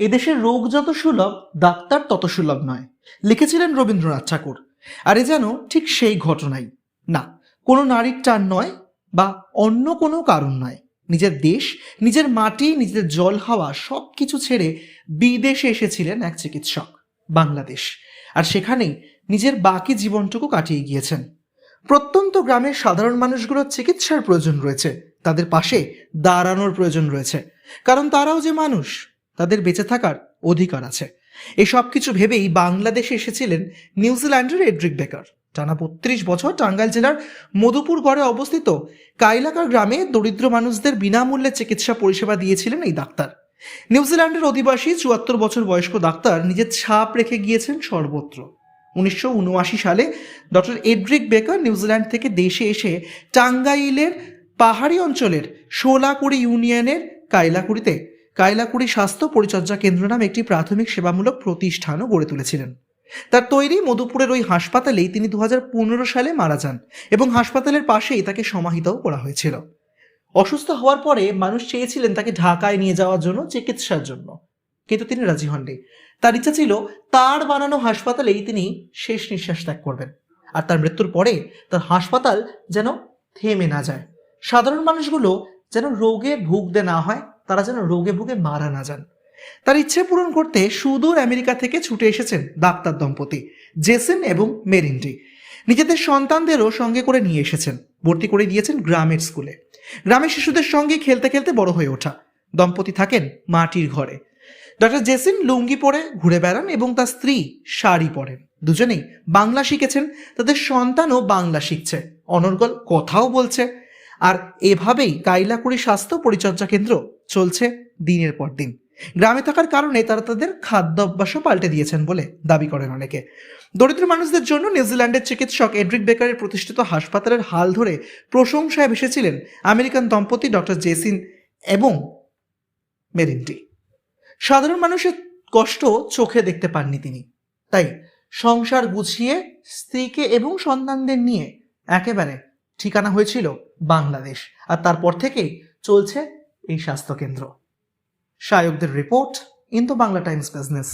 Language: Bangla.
এদেশের রোগ যত সুলভ, ডাক্তার তত সুলভ নয়, লিখেছিলেন রবীন্দ্রনাথ ঠাকুর। আর এ যেন ঠিক সেই ঘটনাই। না, কোনো নারীর টান নয় বা অন্য কোনো কারণ নয়। নিজের দেশ, নিজের মাটি, নিজের জল, হাওয়া সব কিছু ছেড়ে বিদেশে এসেছিলেন এক চিকিৎসক, বাংলাদেশ। আর সেখানেই নিজের বাকি জীবনটুকু কাটিয়ে গিয়েছেন। প্রত্যন্ত গ্রামের সাধারণ মানুষগুলোর চিকিৎসার প্রয়োজন রয়েছে, তাদের পাশে দাঁড়ানোর প্রয়োজন রয়েছে। কারণ তারাও যে মানুষ তাদের বেঁচে থাকার অধিকার আছে। এসব কিছু ভেবেই বাংলাদেশে এসেছিলেন নিউজিল্যান্ডের এড্রিক বেকার। টানা বত্রিশ বছর টাঙ্গাইল জেলার মধুপুর গড়ে অবস্থিত কাইলাকার গ্রামে দরিদ্র মানুষদের বিনামূল্যে চিকিৎসা পরিষেবা দিয়েছিলেন এই ডাক্তার। নিউজিল্যান্ডের অধিবাসী চুয়াত্তর বছর বয়স্ক ডাক্তার নিজের ছাপ রেখে গিয়েছেন সর্বত্র। উনিশশো উনআশি সালে ডক্টর এড্রিক বেকার নিউজিল্যান্ড থেকে দেশে এসে টাঙ্গাইলের পাহাড়ি অঞ্চলের শোলাকুড়ি ইউনিয়নের কাইলাকুড়িতে কাইলাকুড়ি স্বাস্থ্য পরিচর্যা কেন্দ্র নামে একটি প্রাথমিক সেবামূলক প্রতিষ্ঠানও গড়ে তুলেছিলেন। তার তৈরি মধুপুরের ওই হাসপাতালেই তিনি দুহাজার পনেরো সালে মারা যান এবং হাসপাতালের পাশেই তাকে সমাহিতও করা হয়েছিল। অসুস্থ হওয়ার পরে মানুষ চেয়েছিলেন তাকে ঢাকায় নিয়ে যাওয়ার জন্য চিকিৎসার জন্য। কিন্তু তিনি রাজি হননি। তার ইচ্ছা ছিল তার বানানো হাসপাতালেই তিনি শেষ নিঃশ্বাস ত্যাগ করবেন। আর তার মৃত্যুর পরে তার হাসপাতাল যেন থেমে না যায়। সাধারণ মানুষগুলো যেন রোগে ভুগতে না হয়। তারা যেন রোগে ভুগে মারা না যান। তার ইচ্ছে পূরণ করতে সুদূর আমেরিকা থেকে ছুটে এসেছেন ডাক্তার দম্পতি জেসেন এবং মেরিন্ডি। নিজেদের সন্তানদেরও সঙ্গে করে নিয়ে এসেছেন, ভর্তি করে দিয়েছেন গ্রামের স্কুলে। গ্রামের শিশুদের সঙ্গে খেলতে খেলতে বড় হয়ে ওঠা। দম্পতি থাকেন মাটির ঘরে। ডক্টর জেসিন লুঙ্গি পরে ঘুরে বেড়ান এবং তার স্ত্রী শাড়ি পরেন। দুজনেই বাংলা শিখেছেন, তাদের সন্তানও বাংলা শিখছে। অনর্গল কথাও বলছে আর এভাবেই কাইলাকুড়ি স্বাস্থ্য পরিচর্যা কেন্দ্র চলছে দিনের পর দিন। গ্রামে থাকার কারণে তারা তাদের খাদ্যাভ্যাসও পাল্টে দিয়েছেন বলে দাবি করেন অনেকে। দরিদ্র মানুষদের জন্য নিউজিল্যান্ডের চিকিৎসক এড্রিক বেকারের প্রতিষ্ঠিত হাসপাতালের হাল ধরে প্রশংসায় ভেসেছিলেন আমেরিকান দম্পতি ডক্টর জেসিন এবং মেরিনটি সাধারণ মানুষের কষ্ট চোখে দেখতে পাননি তিনি। তাই সংসার গুছিয়ে স্ত্রীকে এবং সন্তানদের নিয়ে একেবারে ঠিকানা হয়েছিল বাংলাদেশ। আর তারপর থেকেই চলছে এই স্বাস্থ্যকেন্দ্র। সায়কদের report Indo Bangla Times business.